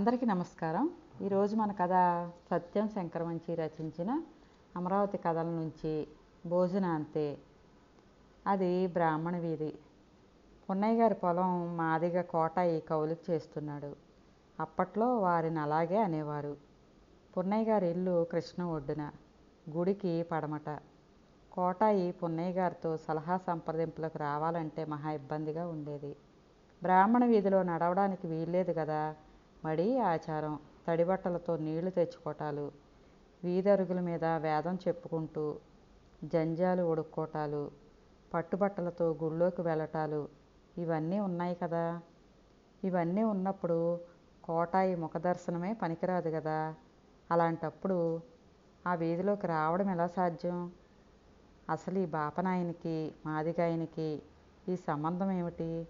అందరికీ నమస్కారం. ఈరోజు మన కథ సత్యం శంకరమంచి రచించిన అమరావతి కథల నుంచి భోజన అంతే అది బ్రాహ్మణ వీధి. పున్నయ్య గారి పొలం మాదిగ కోటాయి కౌలుకు చేస్తున్నాడు. అప్పట్లో వారిని అలాగే అనేవారు. పున్నయ్య గారి ఇల్లు కృష్ణ ఒడ్డున గుడికి పడమట. కోటాయి పున్నయ్య గారితో సలహా సంప్రదింపులకు రావాలంటే మహా ఇబ్బందిగా ఉండేది. బ్రాహ్మణ వీధిలో నడవడానికి వీల్లేదు కదా మడి ఆచారం తడి బట్టలతో నీళ్ళు తెచ్చుకోవటాలు వీధరుగుల మీద వేదం చెప్పుకుంటూ జంజాలు ఉడుక్కోటాలు పట్టుబట్టలతో గుళ్ళోకి వెళ్ళటాలు ఇవన్నీ ఉన్నాయి కదా. ఇవన్నీ ఉన్నప్పుడు కోటాయి ముఖదర్శనమే పనికిరాదు కదా. అలాంటప్పుడు ఆ వీధిలోకి రావడం ఎలా సాధ్యం? అసలు ఈ బాపనాయనికి మాదిగాయనికి ఈ సంబంధం ఏమిటి?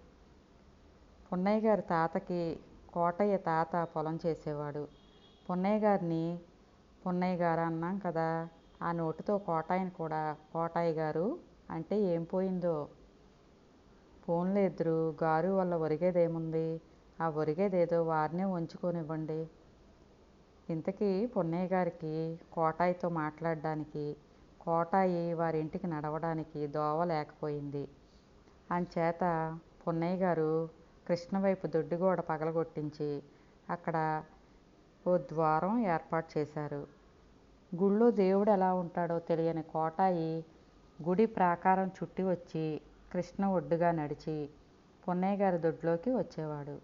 పున్నయ్య గారి తాతకి కోటయ్య తాత పొలం చేసేవాడు. పున్నయ్య గారిని పున్నయ్య గారు అన్నాం కదా ఆ నోటితో కోటాయిని కూడా కోటాయి గారు అంటే ఏం పోయిందో? ఫోన్లు ఇద్దరు గారు వల్ల ఒరిగేదేముంది? ఆ ఒరిగేదేదో వారినే ఉంచుకొనివ్వండి ఇంతకీ పున్నయ్య గారికి కోటాయితో మాట్లాడడానికి కోటాయి వారి ఇంటికి నడవడానికి దోవ లేకపోయింది. అంచేత పున్నయ్య గారు కృష్ణ వైపు దొడ్డిగోడ పగలగొట్టించి అక్కడ ఓ ద్వారం ఏర్పాటు చేశారు. గుళ్ళో దేవుడు ఎలా ఉంటాడో తెలియని కోటాయి గుడి ప్రాకారం చుట్టి వచ్చి కృష్ణ ఒడ్డుగా నడిచి పున్నయ్య గారి దొడ్లోకి వచ్చేవాడు.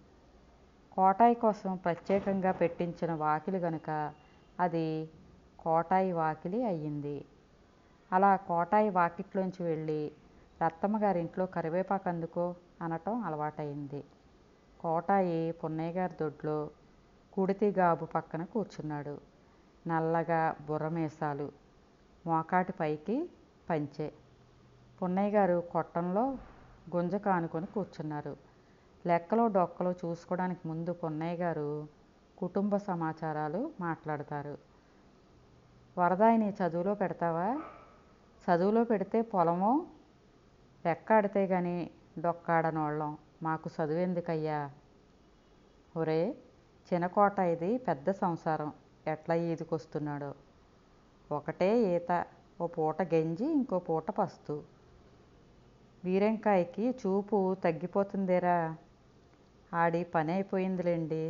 కోటాయి కోసం ప్రత్యేకంగా పెట్టించిన వాకిలి గనుక అది కోటాయి వాకిలి అయ్యింది. అలా కోటాయి వాకిట్లోంచి వెళ్ళి రత్తమ్మ గారి ఇంట్లో కరివేపాకు అందుకో అనటం అలవాటైంది కోటాయి పున్నయ్య గారి దొడ్లో కుడితి గాబు పక్కన కూర్చున్నాడు. నల్లగా బుర్రమేసాలు మోకాటి పైకి పంచె. పున్నయ్య గారు కొట్టంలో గుంజ కానుకొని కూర్చున్నారు. లెక్కలో డొక్కలో చూసుకోవడానికి ముందు పున్నయ్య గారు కుటుంబ సమాచారాలు మాట్లాడతారు. వరదాయిని చదువులో పెడతావా? చదువులో పెడితే పొలమో? రెక్కాడితే గాని డొక్కాడనోళ్ళం. మాకు చదువు ఎందుకయ్యా ఒరే చినకోట ఇది పెద్ద సంసారం. ఎట్లా ఈదుకొస్తున్నాడో ఒకటే ఈత ఓ పూట గెంజి ఇంకో పూట పస్తు. వీరంకాయకి చూపు తగ్గిపోతుందేరా? ఆడి పని అయిపోయిందిలేండి.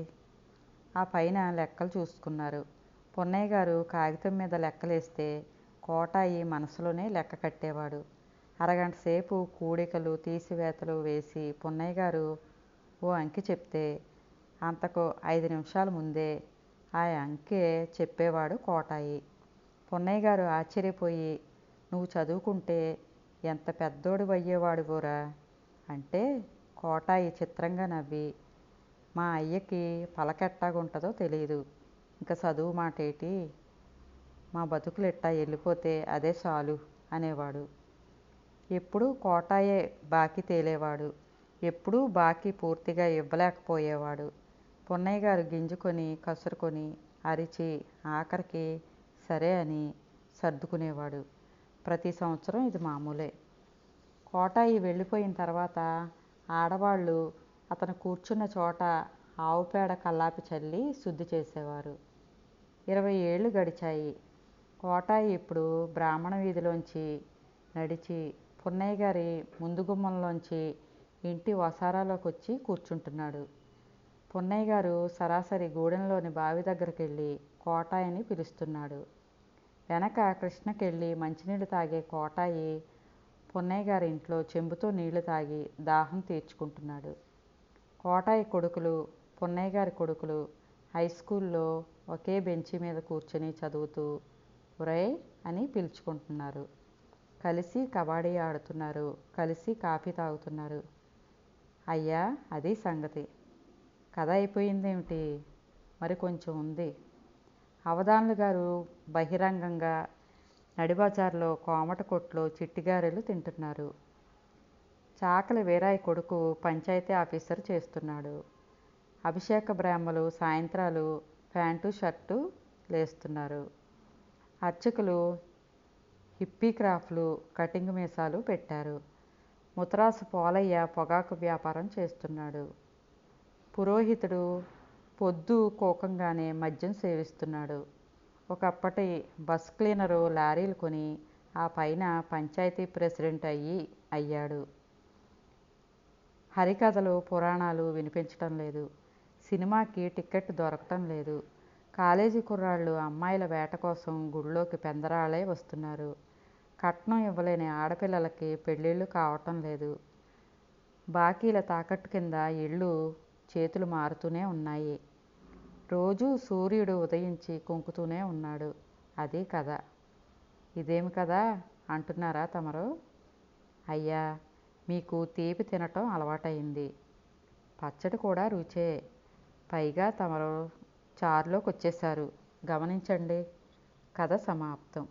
ఆ పైన లెక్కలు చూసుకున్నారు. పున్నయ్య గారు కాగితం మీద లెక్కలేస్తే కోటాయి మనసులోనే లెక్క కట్టేవాడు. అరగంట సేపు కూడికలు తీసివేతలు వేసి పున్నయ్య గారు ఓ అంకి చెప్తే అంతకు ఐదు నిమిషాల ముందే ఆ అంకె చెప్పేవాడు కోటాయి. పున్నయ్య గారు ఆశ్చర్యపోయి నువ్వు చదువుకుంటే ఎంత పెద్దోడు అయ్యేవాడుగోరా అంటే కోటాయి చిత్రంగా నవ్వి మా అయ్యకి పలకెట్టాగుంటుందో తెలియదు ఇంకా చదువు మాటేటి? మా బతుకులు ఎట్టా వెళ్ళిపోతే అదే చాలు అనేవాడు. ఎప్పుడూ కోటాయే బాకీ తేలేవాడు. ఎప్పుడూ బాకీ పూర్తిగా ఇవ్వలేకపోయేవాడు. పున్నయ్య గారు గింజుకొని కసురుకొని అరిచి ఆఖరికి సరే అని సర్దుకునేవాడు. ప్రతి సంవత్సరం ఇది మామూలే. కోటాయి వెళ్ళిపోయిన తర్వాత ఆడవాళ్ళు అతను కూర్చున్న చోట ఆవుపేడ కల్లాపి చల్లి శుద్ధి చేసేవారు. ఇరవై ఏళ్ళు గడిచాయి. కోటాయి ఇప్పుడు బ్రాహ్మణ వీధిలోంచి నడిచి పున్నయ్య గారి ముందు గుమ్మంలోంచి ఇంటి వసారాలోకి వచ్చి కూర్చుంటున్నాడు. పున్నయ్య గారు సరాసరి గూడెంలోని బావి దగ్గరికి వెళ్ళి కోటాయిని పిలుస్తున్నాడు. వెనక కృష్ణకెళ్ళి మంచినీళ్ళు తాగే కోటాయి పున్నయ్య గారి ఇంట్లో చెంబుతో నీళ్ళు తాగి దాహం తీర్చుకుంటున్నాడు. కోటాయి కొడుకులు పున్నయ్య గారి కొడుకులు హై స్కూల్లో ఒకే బెంచి మీద కూర్చొని చదువుతూ ఒరే అని పిలుచుకుంటున్నారు. కలిసి కబడ్డీ ఆడుతున్నారు కలిసి కాఫీ తాగుతున్నారు. అయ్యా అది సంగతి. కథ అయిపోయిందేమిటి? మరి కొంచెం ఉంది. అవధానులు గారు బహిరంగంగా నడిబజార్లో కోమట కొట్లో చిట్టిగారెలు తింటున్నారు. చాకలి వీరాయి కొడుకు పంచాయతీ ఆఫీసర్ చేస్తున్నాడు. అభిషేక బ్రాహ్మలు సాయంత్రాలు ప్యాంటు షర్టు లేస్తున్నారు. అర్చకులు హిప్పీ క్రాఫ్లు కటింగ్ మీసాలు పెట్టారు. ముతరాసు పోలయ్య పొగాకు వ్యాపారం చేస్తున్నాడు. పురోహితుడు పొద్దు కోకంగానే మద్యం సేవిస్తున్నాడు. ఒకప్పటి బస్ క్లీనరు లారీలు కొని ఆ పైన పంచాయతీ ప్రెసిడెంట్ అయ్యి అయ్యాడు. హరికథలు పురాణాలు వినిపించటం లేదు. సినిమాకి టికెట్ దొరకటం లేదు. కాలేజీ కుర్రాళ్ళు అమ్మాయిల వేట కోసం గుళ్ళోకి పెందరాళై వస్తున్నారు. కట్నం ఇవ్వలేని ఆడపిల్లలకి పెళ్ళిళ్ళు కావటం లేదు. బాకీల తాకట్టు కింద ఇళ్ళు చేతులు మారుతూనే ఉన్నాయి. రోజూ సూర్యుడు ఉదయించి కుంకుతూనే ఉన్నాడు. అది కథ. ఇదేమి కదా అంటున్నారా తమరు? అయ్యా మీకు తీపి తినటం అలవాటైంది పచ్చడి కూడా రుచే. పైగా తమరు చారులోకి వచ్చేశారు గమనించండి. కథ సమాప్తం.